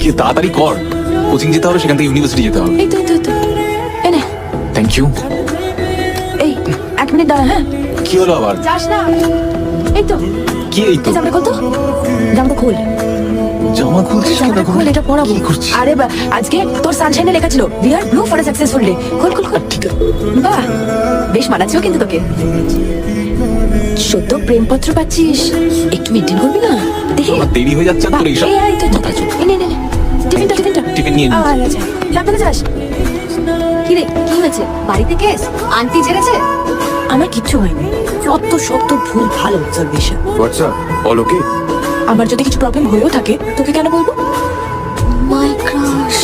কি তাড়াতাড়ি কর কোচিং যেতে হবে সেখান থেকে ইউনিভার্সিটি যেতে হবে এই তো এই তো এই তো এনে থ্যাংক ইউ এই এক মিনিট দাঁড়া হ্যাঁ কি হলো আবার যাস না এই তো কি এই তো এই জামাটা খোল তো জামাটা খোল জামা খুলছিস কেন জামাটা খোল এটা পরাবো কি করছিস আরে বা- আজকে তোর সানশাইনে লেখা ছিল we are blue for successful day খোল খোল খোল ঠিক আছে বাহ বেশ মানাচ্ছেও কিন্তু তোকে সত্য প্রেমপত্র পাচ্ছিস একটু মেনটেন করবি না দেখি আমার দেরি হয়ে যাচ্ছে বাহ, তোর এইসব এই তো, তো। মাথায় চোখ। এই নে, নে, নিয়ে নিচ্ছি কি রে কি হয়েছে? বাড়িতে কেস? আন্টি জেরেছে আমার কিচ্ছু হয়নি। যত সত্য ভুল ভালো অবজারভেশন হোয়াটসঅ্যাপ বলো ওকে আমার যদি কিছু প্রবলেম হয়েও থাকে তোকে কেন বলব? মাই ক্রাশ